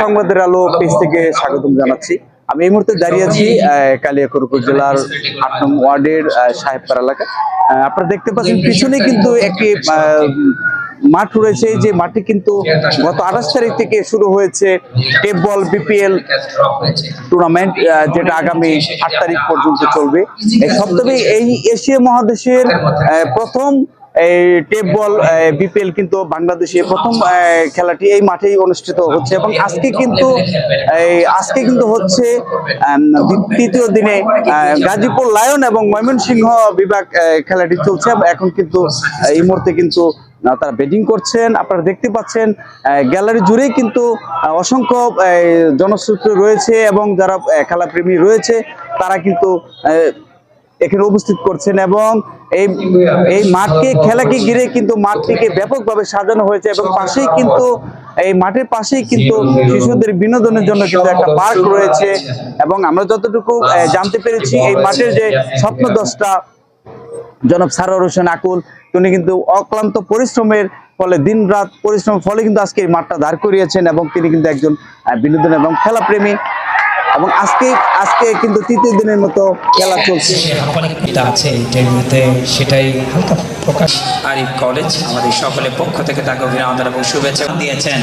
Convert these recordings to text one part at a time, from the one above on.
সংবাদের আলো পেজ থেকে স্বাগতম জানাচ্ছি। আমি এই মুহূর্তে দাঁড়িয়ে আছি কালিয়াকৈর উপজেলার আট নং ওয়ার্ডের সাহেবপাড়া এলাকা আপনারা দেখতে পাচ্ছেন পিছনে কিন্তু একটি মাঠ রয়েছে। যে মাঠে কিন্তু গত আঠাশ তারিখ থেকে শুরু হয়েছে। টেপ বল বিপিএল টুর্নামেন্ট যেটা আগামী আট তারিখ পর্যন্ত চলবে। এই সপ্তাহে এই এশিয়া মহাদেশের প্রথম এই টেপ বল বিপিএল কিন্তু বাংলাদেশে প্রথম খেলাটি এই মাঠেই অনুষ্ঠিত হচ্ছে এবং আজকে কিন্তু আজকে কিন্তু হচ্ছে তৃতীয় দিনে গাজীপুর লায়ন এবং ময়মনসিংহ বিভাগ খেলাটি চলছে। এখন কিন্তু, এই মুহূর্তে কিন্তু তারা ব্যাটিং করছেন। আপনারা দেখতে পাচ্ছেন গ্যালারি জুড়েই কিন্তু অসংখ্য জনশ্রুতি রয়েছে এবং যারা খেলাপ্রেমী রয়েছে, তারা কিন্তু এখানে উপস্থিত করছেন এবং এই এই মাঠকে খেলাকে ঘিরে কিন্তু মাঠটিকে ব্যাপকভাবে সাজানো হয়েছে এবং পাশেই কিন্তু এই মাঠের পাশেই কিন্তু শিশুদের বিনোদনের জন্য কিন্তু একটা পার্ক রয়েছে এবং আমরা যতটুকু জানতে পেরেছি এই মাঠের যে স্বপ্ন দশটা জনাব সারোয়ার হোসেন আকুল তিনি কিন্তু অক্লান্ত পরিশ্রমের ফলে দিন রাত পরিশ্রমের ফলে কিন্তু আজকে এই মাঠটা দাঁড় করিয়েছেন এবং তিনি কিন্তু একজন বিনোদন এবং খেলাপ্রেমী। এবং আজকে আজকে কিন্তু তৃতীয় দিনের মতো খেলা চলছে। অনেক পিতা আছে ইন্টারভিউতে সেটাই হালকা প্রকাশ। আরিফ কলেজ আমাদের সকলের পক্ষ থেকে তাকে অভিনন্দন এবং শুভেচ্ছা দিয়েছেন।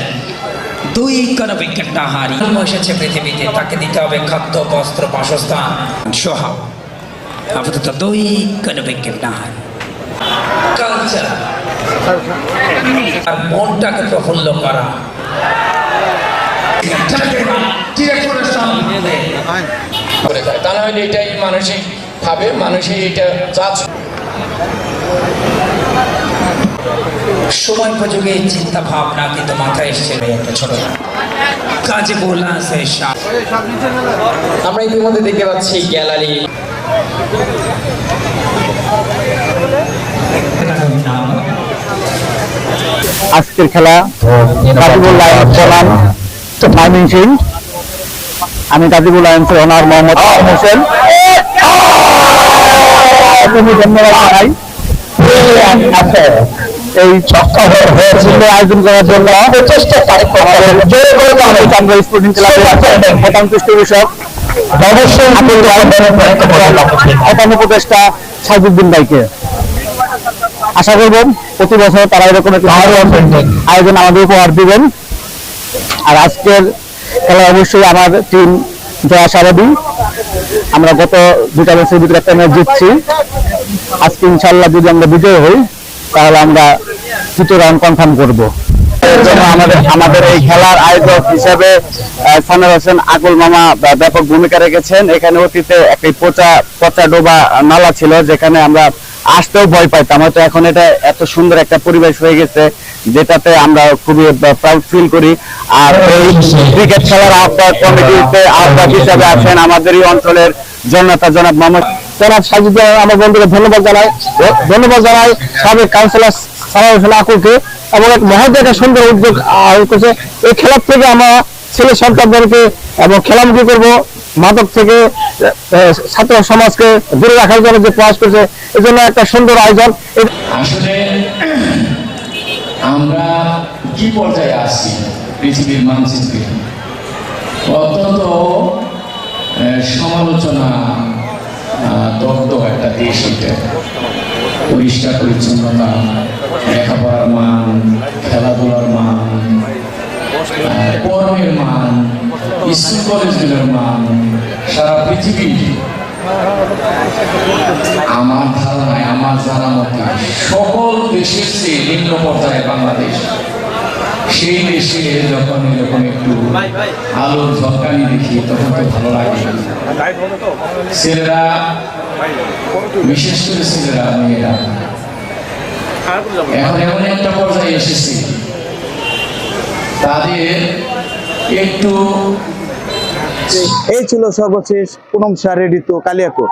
দুই কোন উইকেটটা হারি জন্ম এসেছে পৃথিবীতে তাকে দিতে হবে খাদ্য বস্ত্র বাসস্থান। সোহাগ আপাতত দুই কোন উইকেট না হারি কালচার আর মনটাকে প্রফুল্ল করা। করে তা নাহলে এটাই মানসিক ভাবে মানুষের এটা চাচ সময় উপযোগী চিন্তা ভাবনা কিন্তু মাথায় এসছে একটা ছোট কাজে বললাম আমরা ইতিমধ্যে দেখতে পাচ্ছি গ্যালারি আজকের খেলা বনাম ময়মনসিং আমি গাজীপুর লায়ন্সের ওনার মোহাম্মদ হোসেন। তুমি ধন্যবাদ জানাই। এই আয়োজন করার জন্য। প্রচেষ্টা স্পোর্টিং ক্লাবের প্রধান পৃষ্ঠপোষক প্রধান উপদেষ্টা ভাইকে। আশা করব প্রতি বছর তারা এরকম একটি আয়োজন আমাদের উপহার দিবেন। আর আজকের খেলা অবশ্যই আমার টিম জয়া সারাদি আমরা গত দুটা বছরের ভিতরে একটা ম্যাচ জিতছি। আজকে ইনশাল্লাহ যদি আমরা বিজয় হই, তাহলে আমরা তৃতীয় রাউন্ড কনফার্ম করব। আমাদের আমাদের এই খেলার আয়োজক হিসেবে সানার হোসেন আকুল মামা ব্যাপক ভূমিকা রেখেছেন। এখানে অতীতে একটি পচা পচা ডোবা নালা ছিল, যেখানে আমরা আসতেও ভয় পাইতাম। হয়তো এখন এটা এত সুন্দর একটা পরিবেশ হয়ে গেছে, যেটাতে আমরা খুবই প্রাউড ফিল করি। আর এই ক্রিকেট খেলার আহ্বায়ক কমিটিতে আহ্বায়ক হিসাবে আছেন আমাদের এই অঞ্চলের জনতা, জনাব মোহাম্মদ জনাব সাজিদ আমার বন্ধুকে ধন্যবাদ জানাই। ধন্যবাদ জানাই সাবেক কাউন্সিলর সারা হোসেন এবং এক মহৎ একটা সুন্দর উদ্যোগ করছে এই খেলার থেকে আমরা ছেলে সন্তানদেরকে এবং খেলামুখী করব। মাদক থেকে ছাত্র সমাজকে দূরে রাখার জন্য যে প্রয়াস করছে, এই জন্য একটা সুন্দর আয়োজন। আসলে, আমরা কি পর্যায়ে আছি পৃথিবীর মানচিত্রে? অত্যন্ত সমালোচনা দগ্ধ একটা দেশ এটা। পরিষ্কার পরিচ্ছন্নতা, লেখাপড়ার মান, খেলাধুলার মান কর্মের মান স্কুল কলেজগুলোর মান সারা পৃথিবী আমার ধারণায় আমার জানা মতে সকল দেশের চেয়ে নিম্ন পর্যায়ে বাংলাদেশ সেই দেশে যখন এরকম একটু আলোর ঝলকানি দেখি তখন তো ভালো লাগে ছেলেরা বিশেষ করে ছেলেরা মেয়েরা এখন এমন একটা পর্যায়ে এসেছে তাদের একটু এই ছিল সর্বশেষ পুনম সারের ঋতু কালিয়াকোট।